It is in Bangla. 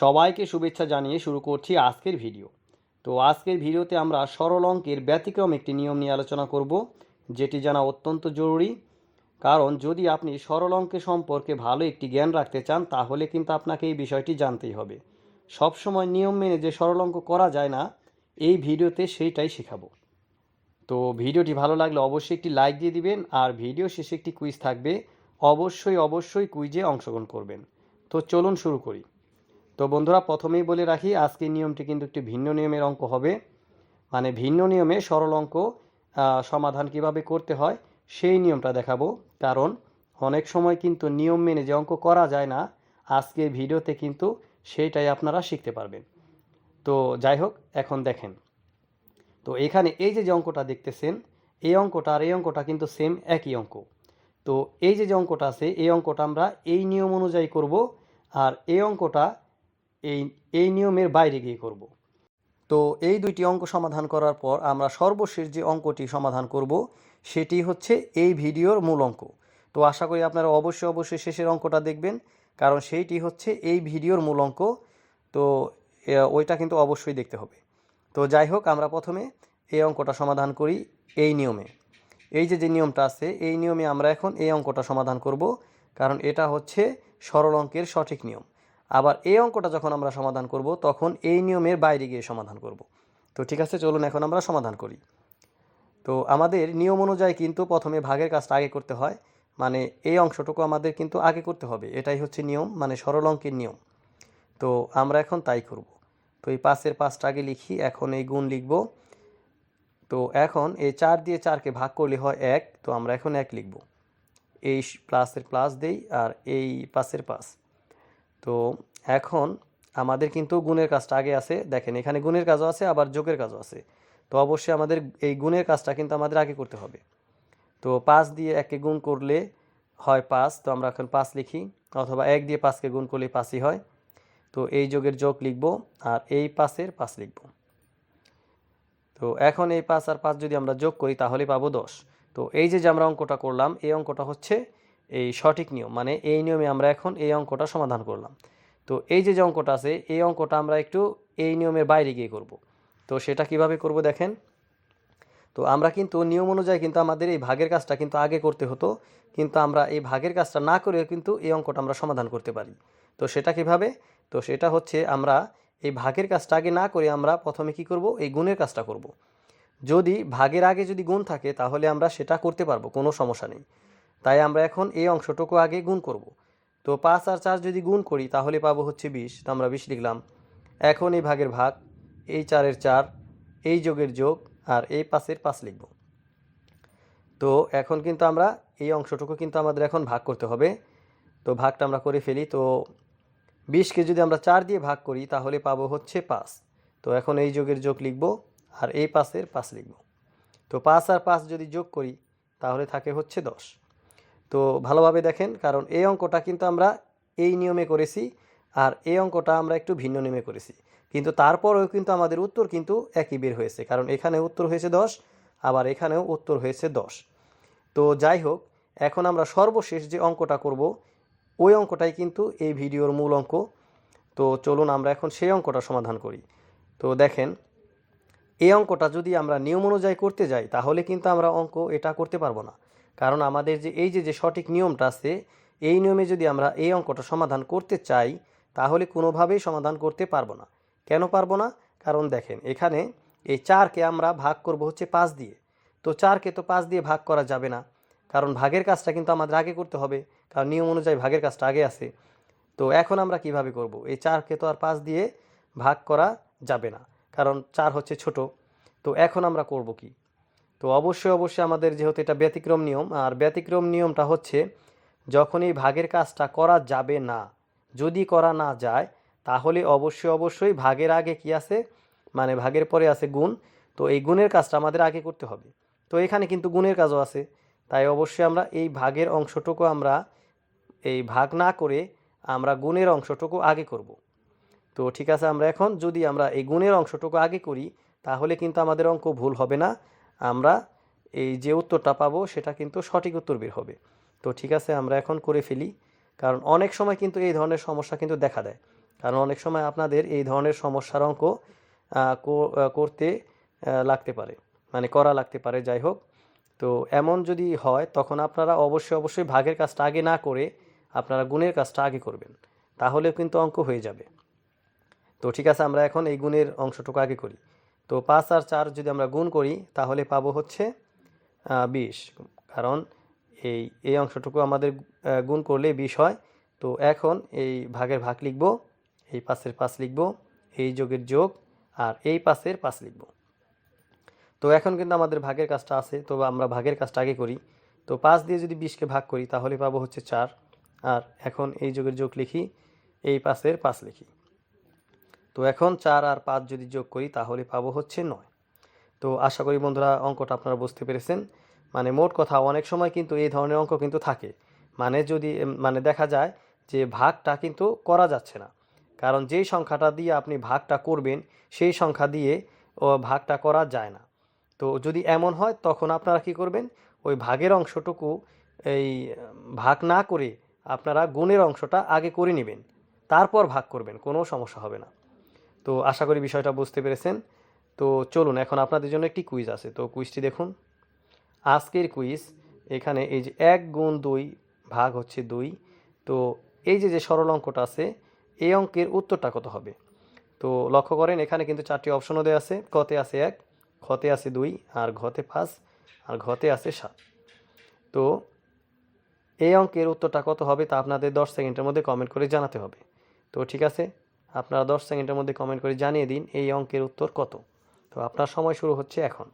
সবাইকে শুভেচ্ছা জানিয়ে শুরু করছি আজকের ভিডিও। তো আজকের ভিডিওতে আমরা সরল অঙ্কের ব্যতিক্রম একটি নিয়ম নিয়ে আলোচনা করব, যেটি জানা অত্যন্ত জরুরি। কারণ যদি আপনি সরল অঙ্কের সম্পর্কে ভালো একটি জ্ঞান রাখতে চান, তাহলে কিন্তু আপনাকে এই বিষয়টি জানতেই হবে। সবসময় নিয়ম মেনে যে সরল অঙ্ক করা যায় না, এই ভিডিওতে সেইটাই শেখাবো। তো ভিডিওটি ভালো লাগলে অবশ্যই একটি লাইক দিয়ে দিবেন, আর ভিডিও শেষে একটি কুইজ থাকবে। অবশ্যই অবশ্যই কুইজে অংশগ্রহণ করবেন। তো চলুন শুরু করি। তো বন্ধুরা, প্রথমেই বলে রাখি আজকের নিয়মটি কিন্তু একটি ভিন্ন নিয়মের অঙ্ক হবে। মানে ভিন্ন নিয়মে সরল অঙ্ক সমাধান কীভাবে করতে হয় সেই নিয়মটা দেখাবো। কারণ অনেক সময় কিন্তু নিয়ম মেনে যে অঙ্ক করা যায় না আজকের ভিডিওতে কিন্তু সেইটাই আপনারা শিখতে পারবেন। তো যাই হোক, এখন দেখেন। তো এখানে এই যে যে অঙ্কটা দেখতেছেন, এই অঙ্কটা আর এই অঙ্কটা কিন্তু সেম একই অঙ্ক। তো এই যে যে অঙ্কটা আছে, এই অঙ্কটা আমরা এই নিয়ম অনুযায়ী করব, আর এই অঙ্কটা এই এই নিয়মের বাইরে গিয়ে করব। তো এই দুইটি অঙ্ক সমাধান করার পর আমরা সর্বশেষ যে অঙ্কটি সমাধান করব, সেটি হচ্ছে এই ভিডিওর মূল অঙ্ক। তো আশা করি আপনারা অবশ্যই অবশ্যই শেষের অঙ্কটা দেখবেন, কারণ সেইটি হচ্ছে এই ভিডিওর মূল অঙ্ক। তো ওইটা কিন্তু অবশ্যই দেখতে হবে। তো যাই হোক, আমরা প্রথমে এই অঙ্কটা সমাধান করি এই নিয়মে। এই যে যে নিয়মটা আছে, এই নিয়মে আমরা এখন এই অঙ্কটা সমাধান করব, কারণ এটা হচ্ছে সরল অঙ্কের সঠিক নিয়ম। আবার এই অঙ্কটা যখন আমরা সমাধান করব, তখন এই নিয়মের বাইরে গিয়ে সমাধান করব। তো ঠিক আছে, চলুন এখন আমরা সমাধান করি। তো আমাদের নিয়ম অনুযায়ী কিন্তু প্রথমে ভাগের কাজটা আগে করতে হয় মানে এই অংশটুকু আমাদের কিন্তু আগে করতে হবে। এটাই হচ্ছে নিয়ম মানে সরল অঙ্কের নিয়ম। তো আমরা এখন তাই করব। তো এই পাঁচের পাঁচটা আগে লিখি, এখন এই গুণ লিখব। তো এখন এই চার দিয়ে চারকে ভাগ করলে হয় এক, তো আমরা এখন এক লিখব। এই প্লাসের প্লাস দেই আর এই পাঁচের পাঁচ। তো এখন আমাদের কিন্তু গুণের কাজটা আগে আছে। দেখেন, এখানে গুণের কাজও আছে, আবার যোগের কাজও আছে। তো অবশ্যই আমাদের এই গুণের কাজটা কিন্তু আমাদের আগে করতে হবে। তো পাঁচ দিয়ে একে গুণ করলে হয় পাঁচ, তো আমরা এখন পাঁচ লিখি, অথবা এক দিয়ে পাঁচকে গুণ করলে পাঁচই হয়। তো এই যোগের যোগ লিখব, আর এই পাঁচের পাঁচ লিখব। তো এখন এই পাঁচ আর পাঁচ যদি আমরা যোগ করি, তাহলে পাবো দশ। তো এই যে যে আমরা অঙ্কটা করলাম, এই অঙ্কটা হচ্ছে এই সঠিক নিয়ম মানে এই নিয়মে আমরা এখন এই অঙ্কটা সমাধান করলাম। তো এই যে অঙ্কটা আছে, এই অঙ্কটা আমরা একটু এই নিয়মের বাইরে গিয়ে করব। তো সেটা কীভাবে করব দেখেন? তো আমরা কিন্তু নিয়ম অনুযায়ী কিন্তু আমাদের এই ভাগের কাজটা কিন্তু আগে করতে হতো, কিন্তু আমরা এই ভাগের কাজটা না করেও কিন্তু এই অঙ্কটা আমরা সমাধান করতে পারি। তো সেটা কীভাবে? তো সেটা হচ্ছে আমরা এই ভাগের কাজটা আগে না করে আমরা প্রথমে কি করব? এই গুণের কাজটা করব। যদি ভাগের আগে যদি গুণ থাকে, তাহলে আমরা সেটা করতে পারব, কোনো সমস্যা নেই। তাই আমরা এখন এই অংশটুকু আগে গুণ করব। তো পাঁচ আর চার যদি গুণ করি, তাহলে পাবো হচ্ছে বিশ। তো আমরা বিশ লিখলাম। এখন এই ভাগের ভাগ, এই চারের চার, এই যোগের যোগ আর এই পাঁচের পাঁচ লিখব। তো এখন কিন্তু আমরা এই অংশটুকু কিন্তু আমাদের এখন ভাগ করতে হবে। তো ভাগটা আমরা করে ফেলি। তো বিশকে যদি আমরা চার দিয়ে ভাগ করি, তাহলে পাবো হচ্ছে পাঁচ। তো এখন এই যোগের যোগ লিখব আর এই পাঁচের পাঁচ লিখব। তো পাঁচ আর পাঁচ যদি যোগ করি, তাহলে থাকে হচ্ছে দশ। তো ভালোভাবে দেখেন, কারণ এই অঙ্কটা কিন্তু আমরা এই নিয়মে করেছি আর এই অঙ্কটা আমরা একটু ভিন্ন নিয়মে করেছি। কিন্তু তারপরেও কিন্তু আমাদের উত্তর কিন্তু একই বের হয়েছে, কারণ এখানে উত্তর হয়েছে দশ, আবার এখানেও উত্তর হয়েছে দশ। তো যাই হোক, এখন আমরা সর্বশেষ যে অঙ্কটা করব, ওই অঙ্কটাই কিন্তু এই ভিডিওর মূল অঙ্ক। তো চলুন আমরা এখন সেই অঙ্কটা সমাধান করি। তো দেখেন, এই অঙ্কটা যদি আমরা নিয়ম অনুযায়ী করতে যাই, তাহলে কিন্তু আমরা অঙ্ক এটা করতে পারব না। কারণ আমাদের যে, এই যে যে সঠিক নিয়মটা আছে, এই নিয়মে যদি আমরা এই অঙ্কটা সমাধান করতে চাই, তাহলে কোনোভাবেই সমাধান করতে পারব না। কেন পারব না? কারণ দেখেন, এখানে এই চারকে আমরা ভাগ করব হচ্ছে পাঁচ দিয়ে। তো চারকে তো পাঁচ দিয়ে ভাগ করা যাবে না। কারণ ভাগের কাজটা কিন্তু আমাদের আগে করতে হবে, কারণ নিয়ম অনুযায়ী ভাগের কাজটা আগে আছে। তো এখন আমরা কীভাবে করব? এই চারকে তো আর পাঁচ দিয়ে ভাগ করা যাবে না, কারণ চার হচ্ছে ছোট। তো এখন আমরা করব কি? তো অবশ্যই অবশ্যই আমাদের যেহেতু এটা ব্যতিক্রম নিয়ম, আর ব্যতিক্রম নিয়মটা হচ্ছে যখন এই ভাগের কাজটা করা যাবে না, যদি করা না যায়, তাহলে অবশ্যই অবশ্যই ভাগের আগে কি আছে? মানে ভাগের পরে আছে গুণ, তো এই গুণের কাজটা আমাদের আগে করতে হবে। তো এখানে কিন্তু গুণের কাজও আছে, তাই অবশ্যই আমরা এই ভাগের অংশটুকু আমরা, এই ভাগ না করে আমরা গুণের অংশটুকু আগে করব। তো ঠিক আছে, আমরা এখন যদি আমরা এই গুণের অংশটুকু আগে করি, তাহলে কিন্তু আমাদের অঙ্ক ভুল হবে না। আমরা এই যে উত্তরটা পাবো, সেটা কিন্তু সঠিক উত্তর বের হবে। তো ঠিক আছে, আমরা এখন করে ফেলি। কারণ অনেক সময় কিন্তু এই ধরনের সমস্যা কিন্তু দেখা দেয়। কারণ অনেক সময় আপনাদের এই ধরনের সমস্যার অঙ্ক করতে লাগতে পারে। মানে করা লাগতে পারে, যাই হোক। তো এমন যদি হয়, তখন আপনারা অবশ্যই অবশ্যই ভাগের কাজটা আগে না করে আপনারা গুণের কাজটা আগে করবেন। তাহলেও কিন্তু অঙ্ক হয়ে যাবে। তো ঠিক আছে, আমরা এখন এই গুণের অংশটুকু আগে করি। তো পাঁচ আর চার যদি আমরা গুণ করি, তাহলে পাবো হচ্ছে বিশ। কারণ এই এই অংশটুকু আমাদের গুণ করলে বিশ হয়। তো এখন এই ভাগের ভাগ লিখব, এই পাশের পাঁচ লিখব, এই যোগের যোগ, আর এই পাশের পাঁচ লিখব। তো এখন কিন্তু আমাদের ভাগের কাজটা আছে, তো আমরা ভাগের কাজটা আগে করি। তো পাঁচ দিয়ে যদি বিশকে ভাগ করি, তাহলে পাবো হচ্ছে চার। আর এখন এই যোগের যোগ লিখি, এই পাশের পাঁচ লিখি। তো এখন চার আর পাঁচ যদি যোগ করি, তাহলে পাবো হচ্ছে নয়। তো আশা করি বন্ধুরা অঙ্কটা আপনারা বুঝতে পেরেছেন। মানে মোট কথা, অনেক সময় কিন্তু এই ধরনের অঙ্ক কিন্তু থাকে। মানে যদি মানে দেখা যায় যে ভাগটা কিন্তু করা যাচ্ছে না। কারণ যেই সংখ্যাটা দিয়ে আপনি ভাগটা করবেন, সেই সংখ্যা দিয়ে ভাগটা করা যায় না। তো যদি এমন হয়, তখন আপনারা কি করবেন? ওই ভাগের অংশটুকু এই ভাগ না করে আপনারা গুণের অংশটা আগে করে নেবেন। তারপর ভাগ করবেন, কোনো সমস্যা হবে না। তো আশা করি বিষয়টা বুঝতে পেরেছেন। তো চলুন, এখন আপনাদের জন্য একটি কুইজ আছে। তো কুইজটি দেখুন। আজকের কুইজ এখানে এই যে এক গুণ দুই ভাগ হচ্ছে দুই। তো এই যে যে সরল অঙ্কটা আছে, এই অঙ্কের উত্তরটা কত হবে? তো লক্ষ্য করেন, এখানে কিন্তু চারটি অপশনও দেওয়া আছে। কতে আছে এক খতে আছে দুই, আর ঘতে পাঁচ, আর ঘতে আছে সাত। তো এই অঙ্কের উত্তরটা কত হবে তা আপনাদের দশ সেকেন্ডের মধ্যে কমেন্ট করে জানাতে হবে। তো ঠিক আছে? আপনারা দশ সেকেন্ডের মধ্যে কমেন্ট করে জানিয়ে দিন এই অঙ্কের উত্তর কত। তো আপনার সময় শুরু হচ্ছে এখন।